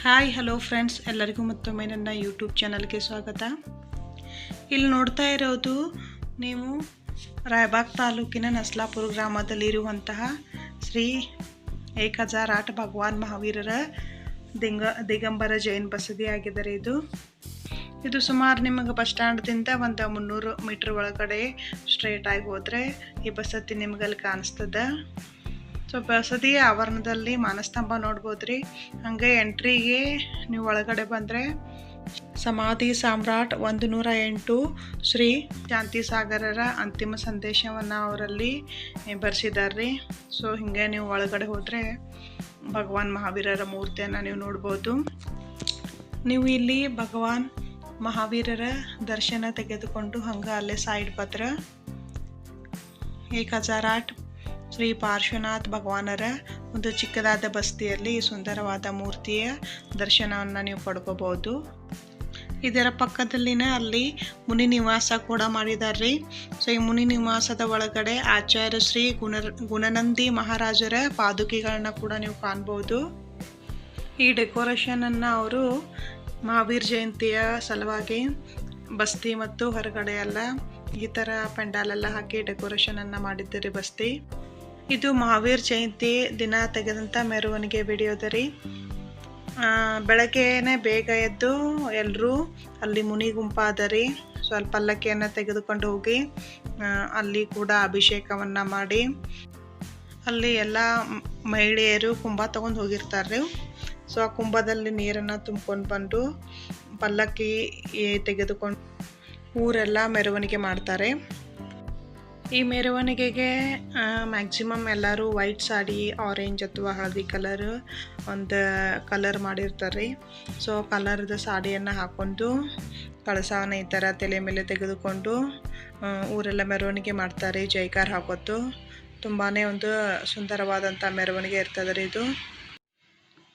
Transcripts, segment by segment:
Hi hello friends ಎಲ್ಲರಿಗೂ ಮತ್ತೊಮ್ಮೆ ನನ್ನ ಯೂಟ್ಯೂಬ್ ಚಾನಲ್ಗೆ ಸ್ವಾಗತ. ಇಲ್ಲಿ ನೋಡ್ತಾ ಇರೋದು ನೀವು ರಾಯಬಾಗ್ ತಾಲೂಕಿನ ನಸ್ಲಾಪುರ ಗ್ರಾಮದಲ್ಲಿರುವಂತಹ ಶ್ರೀ ಏಕ್ ಹಜಾರ್ ಆಟ್ ಭಗವಾನ್ ಮಹಾವೀರರ ದಿಂಗ, ದಿಗಂಬರ ಜೈನ್ ಬಸದಿ ಆಗಿದ್ದಾರೆ ಇದು. ಇದು ಸುಮಾರು ನಿಮಗೆ ಬಸ್ ಸ್ಟ್ಯಾಂಡ್ದಿಂದ ಒಂದು ಮುನ್ನೂರು ಮೀಟ್ರ್ ಒಳಗಡೆ ಸ್ಟ್ರೇಟ್ ಆಗಿ ಹೋದರೆ ಈ ಬಸದಿ ನಿಮಗಲ್ಲಿ ಅಲ್ಲಿ ಕಾಣಿಸ್ತದೆ. ಸೊ ಬಸದಿ ಆವರಣದಲ್ಲಿ ಮಾನಸ್ತಂಭ ನೋಡ್ಬೋದ್ರಿ. ಹಂಗೆ ಎಂಟ್ರಿಗೆ ನೀವು ಒಳಗಡೆ ಬಂದರೆ ಸಮಾಧಿ ಸಾಮ್ರಾಟ್ ಒಂದು ನೂರ ಎಂಟು ಶ್ರೀ ಶಾಂತಿ ಸಾಗರರ ಅಂತಿಮ ಸಂದೇಶವನ್ನು ಅವರಲ್ಲಿ ಬರೆಸಿದ್ದಾರೆ ಸೊ ಹಿಂಗೆ ನೀವು ಒಳಗಡೆ ಹೋದರೆ ಭಗವಾನ್ ಮಹಾವೀರರ ಮೂರ್ತಿಯನ್ನು ನೀವು ನೋಡ್ಬೋದು. ನೀವು ಇಲ್ಲಿ ಭಗವಾನ್ ಮಹಾವೀರರ ದರ್ಶನ ತೆಗೆದುಕೊಂಡು ಹಂಗೆ ಅಲ್ಲೇ ಸೈಡ್ ಪತ್ರ ಏಕ್ ಹಜಾರ್ ಆಟ್ ಶ್ರೀ ಪಾರ್ಶ್ವನಾಥ್ ಭಗವಾನರ ಒಂದು ಚಿಕ್ಕದಾದ ಬಸ್ತಿಯಲ್ಲಿ ಸುಂದರವಾದ ಮೂರ್ತಿಯ ದರ್ಶನವನ್ನು ನೀವು ಪಡ್ಕೋಬಹುದು. ಇದರ ಪಕ್ಕದಲ್ಲಿನ ಅಲ್ಲಿ ಮುನಿ ನಿವಾಸ ಕೂಡ ಮಾಡಿದ್ದಾರೆ ಸೊ ಈ ಮುನಿ ನಿವಾಸದ ಒಳಗಡೆ ಆಚಾರ್ಯ ಶ್ರೀ ಗುಣ, ಗುಣನಂದಿ ಮಹಾರಾಜರ ಪಾದುಕೆಗಳನ್ನ ಕೂಡ ನೀವು ಕಾಣ್ಬೋದು. ಈ ಡೆಕೋರೇಷನನ್ನು ಅವರು ಮಹಾವೀರ್ ಜಯಂತಿಯ ಸಲುವಾಗಿ ಬಸ್ತಿ ಮತ್ತು ಹೊರಗಡೆ ಎಲ್ಲ ಈ ಥರ ಪೆಂಡಾಲೆಲ್ಲ ಹಾಕಿ ಡೆಕೋರೇಷನನ್ನು ಮಾಡಿದ್ದಾರೆ ಬಸ್ತಿ. ಇದು ಮಹಾವೀರ್ ಜಯಂತಿ ದಿನ ತೆಗೆದಂಥ ಮೆರವಣಿಗೆ ವಿಡಿಯೋದ ರೀ. ಬೆಳಗ್ಗೆನೆ ಬೇಗ ಎದ್ದು ಎಲ್ಲರೂ ಅಲ್ಲಿ ಮುನಿ ಗುಂಪಾದ ರೀ. ಸ್ವಲ್ಪ ಪಲ್ಲಕ್ಕಿಯನ್ನು ತೆಗೆದುಕೊಂಡು ಹೋಗಿ ಅಲ್ಲಿ ಕೂಡ ಅಭಿಷೇಕವನ್ನು ಮಾಡಿ, ಅಲ್ಲಿ ಎಲ್ಲ ಮಹಿಳೆಯರು ಕುಂಭ ತೊಗೊಂಡು ಹೋಗಿರ್ತಾರೆ ಸೊ, ಆ ಕುಂಭದಲ್ಲಿ ನೀರನ್ನು ತುಂಬ್ಕೊಂಡು ಬಂದು ಪಲ್ಲಕ್ಕಿ ತೆಗೆದುಕೊಂಡು ಊರೆಲ್ಲ ಮೆರವಣಿಗೆ ಮಾಡ್ತಾರೆ. ಈ ಮೆರವಣಿಗೆಗೆ ಮ್ಯಾಕ್ಸಿಮಮ್ ಎಲ್ಲರೂ ವೈಟ್ ಸಾಡಿ ಆರೆಂಜ್ ಅಥವಾ ಹಳದಿ ಕಲರ್ ಒಂದು ಕಲರ್ ಮಾಡಿರ್ತಾರೆ ಸೊ ಕಲರ್ದ ಸಾಡಿಯನ್ನು ಹಾಕ್ಕೊಂಡು ಕಳಸವನ್ನ ಈ ಥರ ತಲೆ ಮೇಲೆ ತೆಗೆದುಕೊಂಡು ಊರೆಲ್ಲ ಮೆರವಣಿಗೆ ಮಾಡ್ತಾರೆ, ಜೈಕಾರ ಹಾಕೋತು ತುಂಬಾ ಒಂದು ಸುಂದರವಾದಂಥ ಮೆರವಣಿಗೆ ಇರ್ತದೆ ರೀ ಇದು.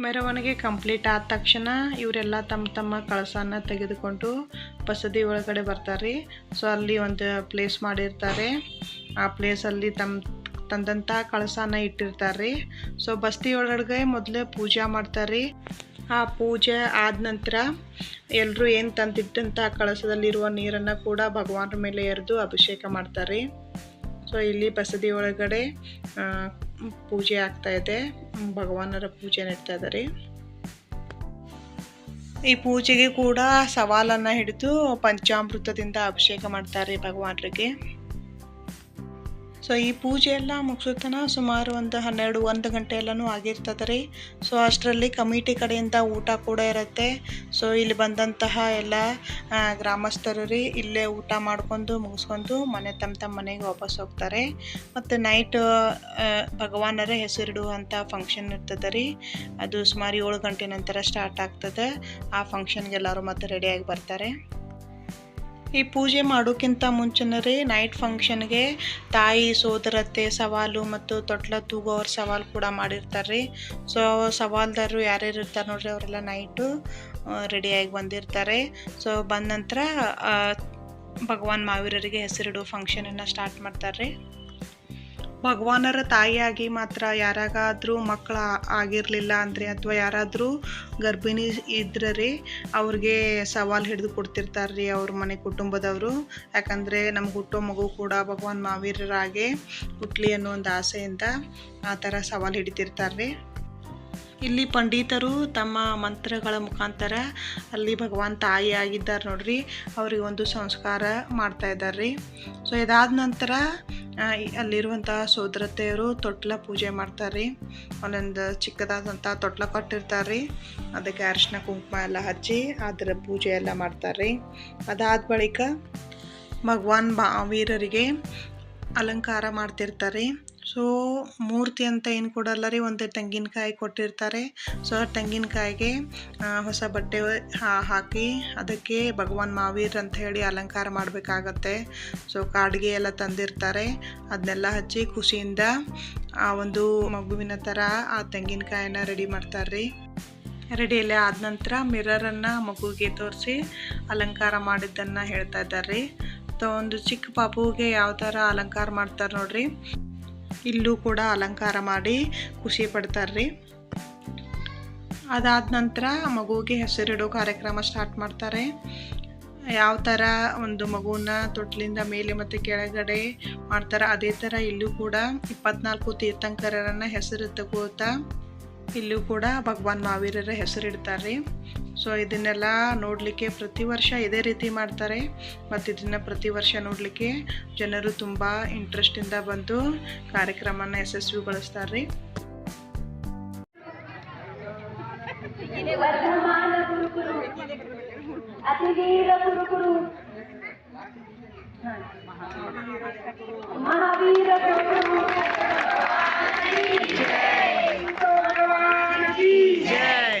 ಮೆರವಣಿಗೆ ಕಂಪ್ಲೀಟ್ ಆದ ತಕ್ಷಣ ಇವರೆಲ್ಲ ತಮ್ಮ ತಮ್ಮ ಕಳಸನ ತೆಗೆದುಕೊಂಡು ಬಸದಿ ಒಳಗಡೆ ಬರ್ತಾರೆ ಸೊ ಅಲ್ಲಿ ಒಂದು ಪ್ಲೇಸ್ ಮಾಡಿರ್ತಾರೆ. ಆ ಪ್ಲೇಸಲ್ಲಿ ತಮ್ಮ ತಂದಂಥ ಕಳಸನ ಇಟ್ಟಿರ್ತಾರೆ ಸೊ ಬಸ್ತಿ ಒಳಗಡೆ ಮೊದಲೇ ಪೂಜೆ ಮಾಡ್ತಾರೆ ಆ ಪೂಜೆ ಆದ ನಂತರ ಎಲ್ಲರೂ ಏನು ತಂದಿದ್ದಂಥ ಕಳಸದಲ್ಲಿರುವ ನೀರನ್ನು ಕೂಡ ಭಗವಾನರ ಮೇಲೆ ಎರೆದು ಅಭಿಷೇಕ ಮಾಡ್ತಾರೆ ಸೊ ಇಲ್ಲಿ ಬಸದಿ ಒಳಗಡೆ ಪೂಜೆ ಆಗ್ತಾ ಇದೆ. ಭಗವಾನರ ಪೂಜೆ ನಡೀತಾ ಇದ್ದಾರೆ ಈ ಪೂಜೆಗೆ ಕೂಡ ಸವಾಲನ್ನು ಹಿಡಿದು ಪಂಚಾಮೃತದಿಂದ ಅಭಿಷೇಕ ಮಾಡ್ತಾರೆ ಭಗವಾನರಿಗೆ. ಸೊ ಈ ಪೂಜೆ ಎಲ್ಲ ಮುಗಿಸುತ್ತನ ಸುಮಾರು ಒಂದು ಹನ್ನೆರಡು, ಒಂದು ಗಂಟೆ ಎಲ್ಲನೂ ಆಗಿರ್ತದೆ ರೀ ಸೊ ಅಷ್ಟರಲ್ಲಿ ಕಮಿಟಿ ಕಡೆಯಿಂದ ಊಟ ಕೂಡ ಇರುತ್ತೆ. ಸೊ ಇಲ್ಲಿ ಬಂದಂತಹ ಎಲ್ಲ ಗ್ರಾಮಸ್ಥರು ರೀ ಇಲ್ಲೇ ಊಟ ಮಾಡ್ಕೊಂಡು ಮುಗಿಸ್ಕೊಂಡು ಮನೆ ತಮ್ಮ ತಮ್ಮ ಮನೆಗೆ ವಾಪಸ್ ಹೋಗ್ತಾರೆ. ಮತ್ತು ನೈಟ್ ಭಗವಾನರ ಹೆಸರಿಡುವಂಥ ಫಂಕ್ಷನ್ ಇರ್ತದೆ ರೀ ಅದು ಸುಮಾರು ಏಳು ಗಂಟೆ ನಂತರ ಸ್ಟಾರ್ಟ್ ಆಗ್ತದೆ. ಆ ಫಂಕ್ಷನ್ಗೆ ಎಲ್ಲರೂ ಮತ್ತೆ ರೆಡಿಯಾಗಿ ಬರ್ತಾರೆ. ಈ ಪೂಜೆ ಮಾಡೋಕ್ಕಿಂತ ಮುಂಚೆನೇ ರೀ ನೈಟ್ ಫಂಕ್ಷನ್ಗೆ ತಾಯಿ ಸೋದರತೆ ಸವಾಲು ಮತ್ತು ತೊಟ್ಲ ತೂಗೋವ್ರ ಸವಾಲು ಕೂಡ ಮಾಡಿರ್ತಾರೆ ರೀ ಸೊ ಸವಾಲ್ದಾರರು ಯಾರ್ಯಾರು ಇರ್ತಾರೆ ನೋಡ್ರಿ ಅವರೆಲ್ಲ ನೈಟು ರೆಡಿಯಾಗಿ ಬಂದಿರ್ತಾರೆ. ಸೊ ಬಂದ ನಂತರ ಭಗವಾನ್ ಮಾವೀರರಿಗೆ ಹೆಸರಿಡೋ ಫಂಕ್ಷನನ್ನು ಸ್ಟಾರ್ಟ್ ಮಾಡ್ತಾರೆ ರೀ ಭಗವಾನರ ತಾಯಿಯಾಗಿ ಮಾತ್ರ ಯಾರಾಗಾದರೂ ಮಕ್ಕಳು ಆಗಿರಲಿಲ್ಲ ಅಂದರೆ ಅಥವಾ ಯಾರಾದರೂ ಗರ್ಭಿಣಿ ಇದ್ರೆ ಅವ್ರಿಗೆ ಸವಾಲು ಹಿಡಿದು ಕೊಡ್ತಿರ್ತಾರೆ ರೀ ಅವ್ರ ಮನೆ ಕುಟುಂಬದವರು. ಯಾಕಂದರೆ ನಮ್ಗೆ ಹುಟ್ಟೋ ಮಗು ಕೂಡ ಭಗವಾನ್ ಮಹಾವೀರರಾಗೆ ಹುಟ್ಲಿ ಅನ್ನೋ ಒಂದು ಆಸೆಯಿಂದ ಆ ಥರ ಸವಾಲು ಹಿಡಿತಿರ್ತಾರೆ ರೀ. ಇಲ್ಲಿ ಪಂಡಿತರು ತಮ್ಮ ಮಂತ್ರಗಳ ಮುಖಾಂತರ ಅಲ್ಲಿ ಭಗವಾನ್ ತಾಯಿ ಆಗಿದ್ದಾರೆ ನೋಡ್ರಿ. ಅವ್ರಿಗೆ ಒಂದು ಸಂಸ್ಕಾರ ಮಾಡ್ತಾ ಇದ್ದಾರೆ ರೀ. ಸೊ ಇದಾದ ನಂತರ ಅಲ್ಲಿರುವಂಥ ಸೋದರತೆಯರು ತೊಟ್ಲ ಪೂಜೆ ಮಾಡ್ತಾರೆ ರೀ ಒಂದೊಂದು ಚಿಕ್ಕದಾದಂಥ ತೊಟ್ಲ ಕೊಟ್ಟಿರ್ತಾರೆ ರೀ ಅದಕ್ಕೆ ಅರಿಶಿನ, ಕುಂಕುಮ ಎಲ್ಲ ಹಚ್ಚಿ ಅದರ ಪೂಜೆ ಎಲ್ಲ ಮಾಡ್ತಾರೆ ರೀ ಅದಾದ ಬಳಿಕ ಭಗವಾನ್ ಮಹಾವೀರರಿಗೆ ಅಲಂಕಾರ ಮಾಡ್ತಿರ್ತಾರೆ ಸೊ ಮೂರ್ತಿ ಅಂತ ಏನು ಕೊಡಲ್ಲ ರೀ, ಒಂದು ತೆಂಗಿನಕಾಯಿ ಕೊಟ್ಟಿರ್ತಾರೆ. ಸೊ ತೆಂಗಿನಕಾಯಿಗೆ ಹೊಸ ಬಟ್ಟೆ ಹಾಕಿ ಅದಕ್ಕೆ ಭಗವಾನ್ ಮಹಾವೀರ್ ಅಂತ ಹೇಳಿ ಅಲಂಕಾರ ಮಾಡಬೇಕಾಗತ್ತೆ. ಸೊ ಕಾಡಿಗೆ ಎಲ್ಲ ತಂದಿರ್ತಾರೆ. ಅದನ್ನೆಲ್ಲ ಹಚ್ಚಿ ಖುಷಿಯಿಂದ, ಆ, ಒಂದು ಮಗುವಿನ ಥರ ಆ ತೆಂಗಿನಕಾಯಿನ ರೆಡಿ ಮಾಡ್ತಾರೆ ರೀ. ರೆಡಿ ಎಲ್ಲ ಆದ ನಂತರ ಮಿರರನ್ನು ಮಗುಗೆ ತೋರಿಸಿ ಅಲಂಕಾರ ಮಾಡಿದ್ದನ್ನು ಹೇಳ್ತಾ ಇದ್ದಾರೆ ರೀ. ಒಂದು ಚಿಕ್ಕ ಪಾಪುಗೆ ಯಾವ ಥರ ಅಲಂಕಾರ ಮಾಡ್ತಾರೆ ನೋಡ್ರಿ. ಇಲ್ಲೂ ಕೂಡ ಅಲಂಕಾರ ಮಾಡಿ ಖುಷಿ ಪಡ್ತಾರೆ ಅದಾದ ನಂತರ ಮಗುವಿಗೆ ಹೆಸರಿಡೋ ಕಾರ್ಯಕ್ರಮ ಸ್ಟಾರ್ಟ್ ಮಾಡ್ತಾರೆ. ಯಾವ ಥರ ಒಂದು ಮಗುವನ್ನ ತೊಟ್ಟಲಿಂದ ಮೇಲೆ ಮತ್ತು ಕೆಳಗಡೆ ಮಾಡ್ತಾರೆ, ಅದೇ ಥರ ಇಲ್ಲೂ ಕೂಡ ಇಪ್ಪತ್ನಾಲ್ಕು ತೀರ್ಥಂಕರರನ್ನು ಹೆಸರು ತಗೋತಾ ಇಲ್ಲೂ ಕೂಡ ಭಗವಾನ್ ಮಹಾವೀರರ ಹೆಸರಿಡ್ತಾರೆ. ಸೊ ಇದನ್ನೆಲ್ಲ ನೋಡಲಿಕ್ಕೆ ಪ್ರತಿ ವರ್ಷ ಇದೇ ರೀತಿ ಮಾಡ್ತಾರೆ. ಮತ್ತು ಇದನ್ನು ಪ್ರತಿ ವರ್ಷ ನೋಡಲಿಕ್ಕೆ ಜನರು ತುಂಬ ಇಂಟ್ರೆಸ್ಟಿಂದ ಬಂದು ಕಾರ್ಯಕ್ರಮನ ಯಶಸ್ವಿಗೊಳಿಸ್ತಾರೆ ರೀ ಮಹಾವೀರ ಕುರುಕುರು ಜೈ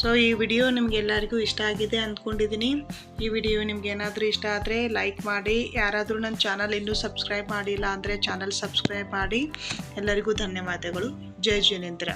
ಸೊ ಈ ವಿಡಿಯೋ ನಿಮಗೆಲ್ಲರಿಗೂ ಇಷ್ಟ ಆಗಿದೆ ಅಂದ್ಕೊಂಡಿದ್ದೀನಿ ಈ ವಿಡಿಯೋ ನಿಮ್ಗೆ ಏನಾದರೂ ಇಷ್ಟ ಆದರೆ ಲೈಕ್ ಮಾಡಿ. ಯಾರಾದರೂ ನನ್ನ ಚಾನಲ್ ಇನ್ನೂ ಸಬ್ಸ್ಕ್ರೈಬ್ ಮಾಡಿಲ್ಲ ಅಂದರೆ ಚಾನಲ್ ಸಬ್ಸ್ಕ್ರೈಬ್ ಮಾಡಿ. ಎಲ್ಲರಿಗೂ ಧನ್ಯವಾದಗಳು. ಜೈ ಜಿನೇಂದ್ರ.